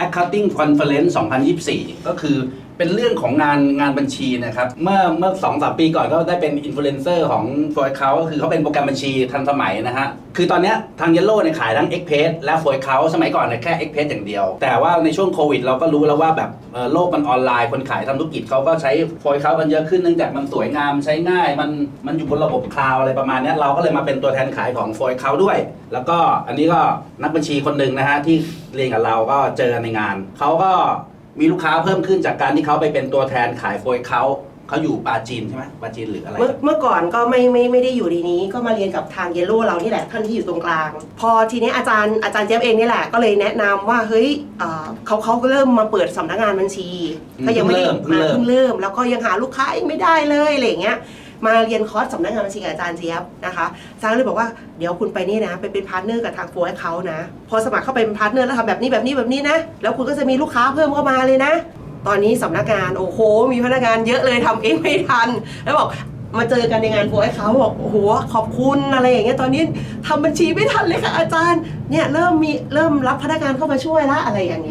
Accounting Conference 2024 ก็คือ เป็นเรื่องของงานงานบัญชีนะครับ เมื่อเมื่อสองสามปีก่อนก็ได้เป็นอินฟลูเอนเซอร์ของ f o r เขาคือเขาเป็นโปรแกรมบัญชีทันสมัยนะฮะ คือตอนนี้ทาง Yellow เนี่ยขายทั้ง x p a s และ f o r เขาสมัยก่อนเนี่ยแค่ x p a s อย่างเดียว แต่ว่าในช่วงโควิดเราก็รู้แล้วว่าแบบโลกมันออนไลน์คนขายทำธุรกิจเขาก็ใช้ f o r เขากันเยอะขึ้นเนื่องจากมันสวยงามใช้ง่าย มันมันอยู่บนระบบคลาวอะไรประมาณนี้เราก็เลยมาเป็นตัวแทนขายของ f o r เขาด้วย แล้วก็อันนี้ก็นักบัญชีคนหนึ่งนะฮะที่เรียนกับเราก็เจอในงานเขาก็ มีลูกค้าเพิ่มขึ้นจากการที่เขาไปเป็นตัวแทนขายโฟยเขาเขาอยู่ปาจีนใช่ไหมปาจีนหรืออะไร เมื่อเมื่อก่อนก็ไม่ไม่ไม่ได้อยู่ในนี้ ก็มาเรียนกับทางเยลโล่เรานี่แหละท่านที่อยู่ตรงกลาง พอทีนี้อาจารย์อาจารย์เจี๊ยบเองนี่แหละก็เลยแนะนำว่าเฮ้ยเอ่อเขาเขาก็เริ่มมาเปิดสำนักงานบัญชีอืมก็ยังไม่ได้เพิ่งมาเริ่ม เพิ่งเริ่ม แล้วก็ยังหาลูกค้าเองไม่ได้เลยอะไรอย่างเงี้ย มาเรียนคอร์สสำนักงานบัญชีกับอาจารย์เจี๊ยบนะคะอาจารย์เลยบอกว่าเดี๋ยวคุณไปนี่นะไปเป็นพาร์ทเนอร์กับทางโฟร์ให้เขานะ พอสมัครเข้าไปเป็นพาร์ทเนอร์แล้วทำแบบนี้แบบนี้แบบนี้นะ แล้วคุณก็จะมีลูกค้าเพิ่มเข้ามาเลยนะ ตอนนี้สำนักงานโอ้โห มีพนักงานเยอะเลยทำเองไม่ทัน แล้วบอกมาเจอกันในงานโปรให้เขาบอกโอ้โหขอบคุณอะไรอย่างเงี้ยตอนนี้ทำบัญชีไม่ทันเลยค่ะอาจารย์เนี่ยเริ่มมีเริ่มรับพนักงานเข้ามาช่วยละอะไรอย่างนี้